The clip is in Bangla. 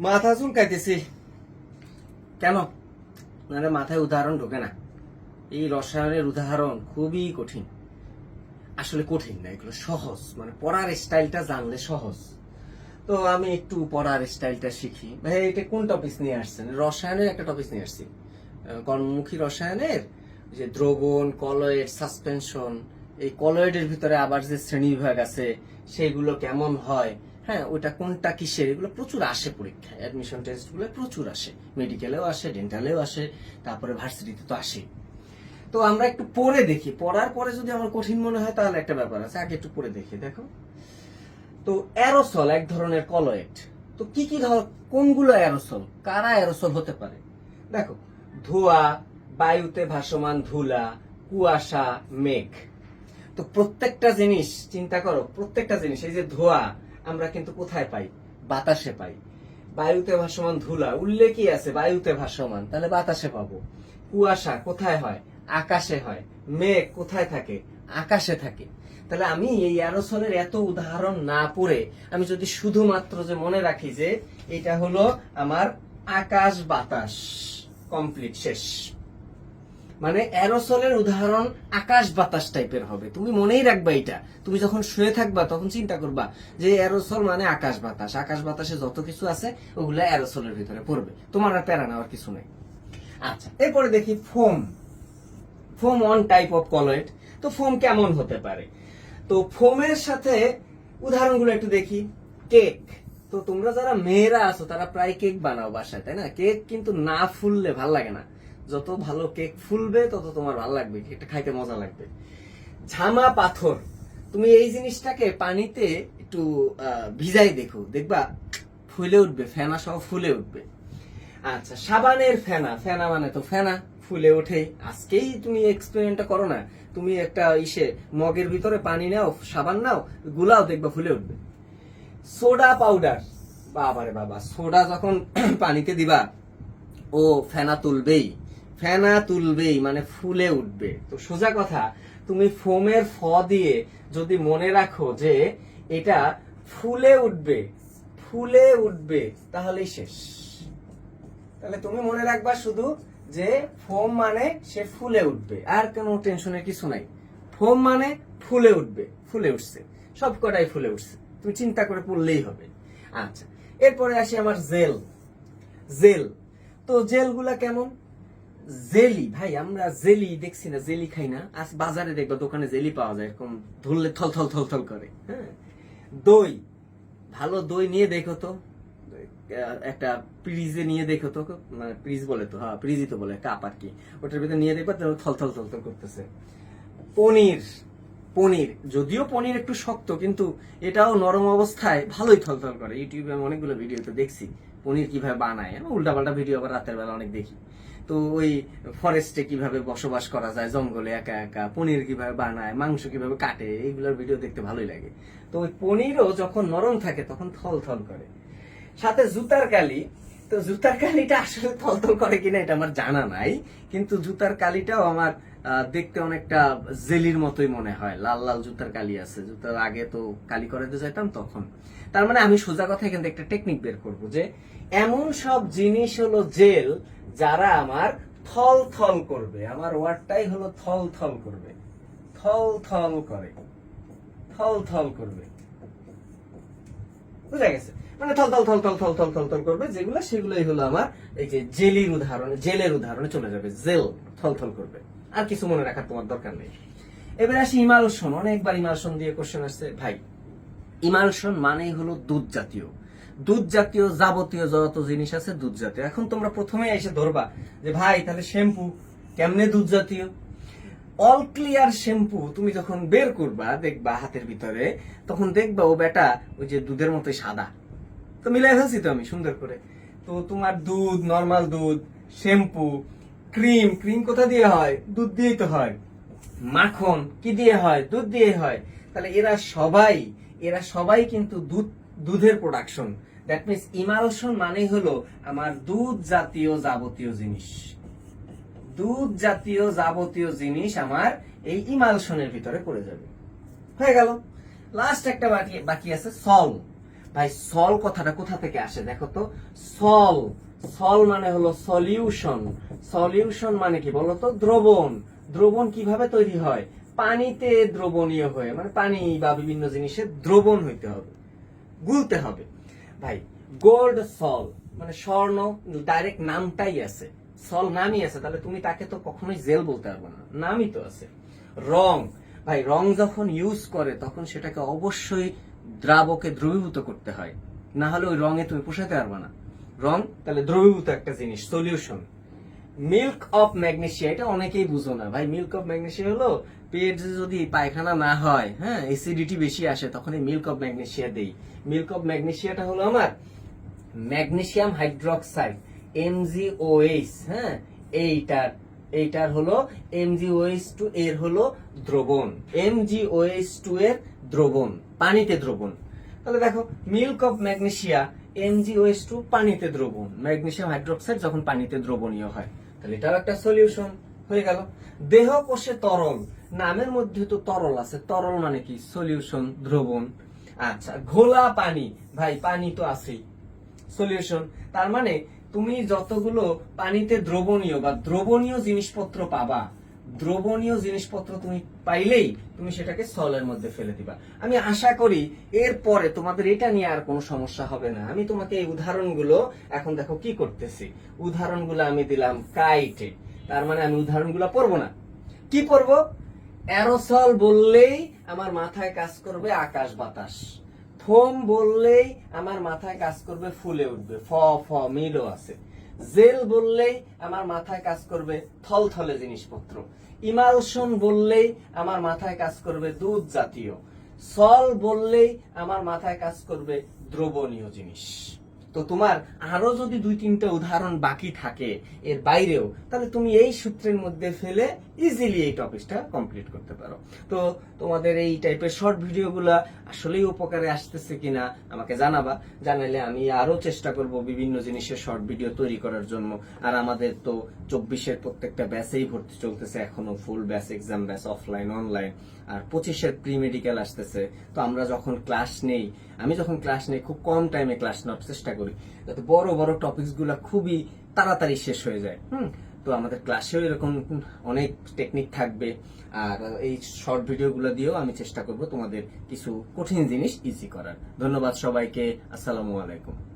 মাথা চুলকাইতেছি। কেন? মানে মাথায় উদাহরণ ঢোকে না। এই রসায়নের উদাহরণ খুবই কঠিন। আসলে কঠিন না, এগুলো সহজ। মানে পড়ার স্টাইলটা জানলে সহজ। তো আমি একটু পড়ার স্টাইলটা শিখি। ভাই, এটা কোন টপিক নিয়ে আসছেন? রসায়নের একটা টপিক নিয়ে আসছি। কর্মমুখী রসায়নের যে দ্রবণ কলয়েড সাসপেনশন এই কলয়েডের ভিতরে আবার যে শ্রেণি বিভাগ আছে, সেগুলো কেমন হয়? হ্যাঁ ওটা কোনটা কিসের? এগুলো প্রচুর আসে পরীক্ষায়। অ্যাডমিশন টেস্টগুলো প্রচুর আসে। মেডিকেলেও আসে ডেন্টালেও আসে, তারপরে ভার্সিটিতে তো আসে। তো আমরা একটু পড়ে দেখি। পড়ার পরে যদি আমার কঠিন মনে হয়, তাহলে একটা ব্যাপার আছে। আগে একটু পড়ে দেখি, দেখো। তো অ্যারোসল এক ধরনের কলয়েড তো কি কি ধর, কোনগুলো অ্যারোসল কারা অ্যারোসল হতে পারে? দেখো, ধোঁয়া, বায়ুতে ভাসমান ধুলা, কুয়াশা, মেঘ। তো প্রত্যেকটা জিনিস, চিন্তা করো, প্রত্যেকটা জিনিস, এই যে ধোঁয়া আমরা কিন্তু কোথায় পাই? বাতাসে পাই। বায়ুতে ভাসমান ধুলা, উল্লেখই আছে বায়ুতে ভাসমান, তাহলে বাতাসে পাবো। কুয়াশা কোথায় হয়? আকাশে হয়। মেঘ কোথায় থাকে? আকাশে থাকে। তাহলে আমি এই অ্যারোসলের এত উদাহরণ না পড়ে আমি যদি শুধুমাত্র যে মনে রাখি যে এটা হলো আমার আকাশ বাতাস, কমপ্লিট, শেষ। মানে অ্যারোসলের উদাহরণ আকাশ বাতাস টাইপের হবে। তুমি মনেই রাখবা এটা। তুমি যখন শুয়ে থাকবা, তখন চিন্তা করবা যে অ্যারোসল মানে আকাশ বাতাস। আকাশ বাতাসে যত কিছু আছে, ওগুলা অ্যারোসলের ভিতরে পড়বে। তোমার আর প্যারা নেওয়ার কিছু নেই। আচ্ছা এরপরে দেখি foam. Foam one type of colloid তো ফোম কেমন হতে পারে? তো ফোমের সাথে উদাহরণগুলো একটু দেখি। কেক। তো তোমরা যারা মেয়েরা আছো, তারা প্রায় কেক বানাও বাসায়, তাই না? কেক কিন্তু না ফুললে ভালো লাগে না। যত ভালো কেক ফুলবে, তত তোমার ভালো লাগবে কেকটা খাইতে মজা লাগবে। ঝামা পাথর, তুমি এই জিনিসটাকে পানিতে একটু ভিজাই দেখো, দেখবা ফুলে উঠবে, ফেনা সহ ফুলে উঠবে। আচ্ছা সাবানের ফেনা ফেনা মানে তো ফেনা, ফুলে ওঠে আজকেই তুমি এক্সপেরিমেন্টটা করো না, তুমি একটা ইসে মগের ভিতরে পানি নাও, সাবান নাও, গুলাও দেখবা ফুলে উঠবে। সোডা পাউডার, বাবারে বাবা, সোডা যখন পানিতে দিবা, ও ফেনা তুলবেই। ফেনা তুলবেই মানে ফুলে উঠবে। তো সোজা কথা, তুমি ফোমের ফ দিয়ে যদি মনে রাখো যে এটা ফুলে উঠবে ফুলে উঠবে, তাহলেই শেষ। তাহলে তুমি মনে রাখবা শুধু যে ফোম মানে সে ফুলে উঠবে, আর কোনো টেনশনের কিছু নাই। ফোম মানে ফুলে উঠবে, ফুলে উঠছে। সব কটাই ফুলে উঠছে। তুমি চিন্তা করে পড়লেই হবে। আচ্ছা এরপরে আসি আমার জেল। জেল। তো জেলগুলা কেমন? জেলি, ভাই, আমরা জেলি দেখছি না, জেলি খাই না। আজ বাজারে দেখবা দোকানে জেলি পাওয়া যায়, এরকম ধরলে থল থল থল থল করে হ্যাঁ? দই, ভালো দই নিয়ে দেখো তো। একটা ফ্রিজে নিয়ে দেখো তো মানে ফ্রিজ বলে তো হ্যাঁ ফ্রিজই তো বলে কাপ আর কি। ওটার ভিতরে নিয়ে দেখব তো থল থল থল থল করতেছে। পনির পনির, যদিও পনির একটু শক্ত, কিন্তু এটাও নরম অবস্থায় ভালোই থলথল করে। ইউটিউবে অনেকগুলো ভিডিওতে দেখছি, পনির কীভাবে বানায়, আমি উল্টাপাল্টা ভিডিও আবার রাতের বেলা অনেক দেখি। তো ওই ফরেস্টে কীভাবে বসবাস করা যায়, জঙ্গলে একা একা, পনির কীভাবে বানায়, মাংস কীভাবে কাটে, এইগুলোর ভিডিও দেখতে ভালোই লাগে। তো ওই পনিরও যখন নরম থাকে, তখন থল থল করে। সাথে জুতার কালি, তো জুতার কালিটা আসলে থলথল করে কিনা এটা আমার জানা নাই, কিন্তু জুতার কালিটাও আমার দেখতে অনেকটা জেলির মতোই মনে হয়। লাল লাল জুতার কালি আছে। জুতার আগে তো কালি করাতে যাইতাম তখন। তার মানে আমি সোজা কথা এখান থেকে একটা টেকনিক বের করব যে, এমন সব জিনিস হলো জেল যারা আমার থল থল করবে আমার ওয়ার্ডটাই হলো থল থল করবে থল থল করে থল থল করবে বুঝা গেছে মানে থল থল থল থল থল থল থল থল করবে যেগুলো সেগুলোই হলো আমার এই যে জেলির উদাহরণ জেলের উদাহরণে চলে যাবে জেল থল থল করবে আর কিছু মনে রাখার তোমার দরকার নেই এবার আসি ইমালশন অনেকবার ইমালশন দিয়ে কোশ্চেন আসছে ভাই ইমালশন মানেই হলো দুধ জাতীয় দুধ জাতীয় যাবতীয় যত জিনিস আছে দুধ জাতীয় এখন তোমরা প্রথমে এসে ধরবা যে, ভাই, তাহলে শ্যাম্পু কেমনে দুধ জাতীয় অল ক্লিয়ার শ্যাম্পু তুমি যখন বের করবা, দেখবা হাতের ভিতরে, তখন দেখবা, ও বেটা, ওই যে দুধের মতো সাদা। তো মিলাই ফেলছি তো আমি, সুন্দর করে। তো তোমার দুধ নর্মাল দুধ, শ্যাম্পু, ক্রিম ক্রিম কোথা দিয়ে হয়? দুধ দিয়েই তো হয়। মাখন, কি দিয়ে হয়? দুধ দিয়ে হয়। তাহলে এরা সবাই এরা সবাই কিন্তু দুধ, দুধের প্রোডাকশন দ্যাট মিনস ইমালশন মানে হলো আমার দুধ জাতীয় যাবতীয় জিনিস। দুধ জাতীয় যাবতীয় জিনিস আমার এই ইমালশনের ভিতরে পড়ে যাবে। হয়ে গেল। লাস্ট একটা বাকি বাকি আছে সল ভাই সল কথাটা কোথা থেকে আসে দেখো তো? সল সল মানে হলো সলিউশন সলিউশন মানে কি বলতো দ্রবণ। দ্রবণ কীভাবে তৈরি হয়? পানিতে দ্রবণীয় হয়ে মানে পানি বা বিভিন্ন জিনিসে দ্রবণ হইতে হবে। গুলতে হবে। ভাই গোল্ড সল মানে স্বর্ণ ডাইরেক্ট নামটাই আছে। সল নামই আছে, তাহলে তুমি তাকে তো কখনোই জেল বলতে পারবে না। নামই তো আছে। রং, ভাই, রং যখন ইউজ করে, তখন সেটাকে অবশ্যই দ্রাবকে দ্রবীভূত করতে হয়। না হলে ওই রঙে তুমি পোষাতে পারবে না। রং, তাহলে দ্রবীভূত একটা জিনিস সলিউশন মিল্ক অফ ম্যাগনেশিয়া এটা অনেকেই বুঝো না। ভাই মিল্ক অফ ম্যাগনেশিয়া হলো পেট যদি পায়খানা না হয় হ্যাঁ অ্যাসিডিটি বেশি আসে, তখন এই মিল্ক অফ ম্যাগনেশিয়া দেই। মিল্ক অফ ম্যাগনেশিয়াটা হলো আমার ম্যাগনেসিয়াম হাইড্রোক্সাইড এমজিওএইচ হ্যাঁ এইটার এইটার হলো এমজিওএইচ টু এর হলো দ্রবণ এমজিওএইচ টু এর দ্রবণ, পানিতে দ্রবণ। তাহলে দেখো milk of magnesia M G O H two পানিতে দ্রবণ ম্যাগনেশিয়াম হাইড্রোক্সাইড যখন পানিতে দ্রবণীয় হয়। তাহলে এটাও একটা সলিউশন হয়ে গেল। দেহ কোষে তরল নামের মধ্যে তো তরল আছে। তরল মানে কি? সলিউশন দ্রবণ। আচ্ছা ঘোলা পানি। ভাই, পানি তো আছেই। সলিউশন তার মানে তুমি যতগুলো পানিতে দ্রবণীয় বা দ্রবণীয় জিনিসপত্র পাবা, দ্রবণীয় জিনিসপত্র তুমি পাইলেই তুমি সেটাকে সলের মধ্যে ফেলে দিবা। আমি আশা করি এরপরে তোমাদের এটা নিয়ে আর কোনো সমস্যা হবে না। আমি তোমাকে এই উদাহরণগুলো এখন দেখো কি করতেছি। উদাহরণগুলো আমি দিলাম কাইটে। তার মানে আমি উদাহরণগুলো পড়ব না। কি পড়ব? অ্যারোসল বললেই আমার মাথায় কাজ করবে আকাশ বাতাস। ফোম বললেই আমার মাথায় কাজ করবে ফুলে উঠবে। ফ ফ, মিলও আছে। জেল বললেই আমার মাথায় কাজ করবে থলথলে জিনিসপত্র। ইমালশন বললেই আমার মাথায় কাজ করবে দুধ জাতীয়। সল বললেই আমার মাথায় কাজ করবে দ্রবণীয় জিনিস। তো তোমার আরও যদি দুই তিনটা উদাহরণ বাকি থাকে এর বাইরেও, তাহলে তুমি এই সূত্রের মধ্যে ফেলে ইজিলি এই টপিকটা কমপ্লিট করতে পারো। তো তোমাদের এই টাইপের শর্ট ভিডিওগুলো আসলেই উপকারে আসতেছে কিনা আমাকে জানাবা। জানালে আমি আরও চেষ্টা করব বিভিন্ন জিনিসের শর্ট ভিডিও তৈরি করার জন্য। আর আমাদের তো চব্বিশের প্রত্যেকটা ব্যাচেই ভর্তি চলতেছে, এখনও full batch exam batch offline online আর পঁচিশের প্রি মেডিকেল আসতেছে। তো আমরা যখন ক্লাস নেই, আমি যখন ক্লাস নেই, খুব কম টাইমে ক্লাস নেওয়ার চেষ্টা করি। যাতে বড় বড় টপিকসগুলা খুবই তাড়াতাড়ি শেষ হয়ে যায়, হুম? তো আমাদের ক্লাসেও এরকম অনেক টেকনিক থাকবে। আর এই শর্ট ভিডিওগুলো দিয়েও আমি চেষ্টা করব তোমাদের কিছু কঠিন জিনিস ইজি করার। ধন্যবাদ সবাইকে। আসসালামু আলাইকুম।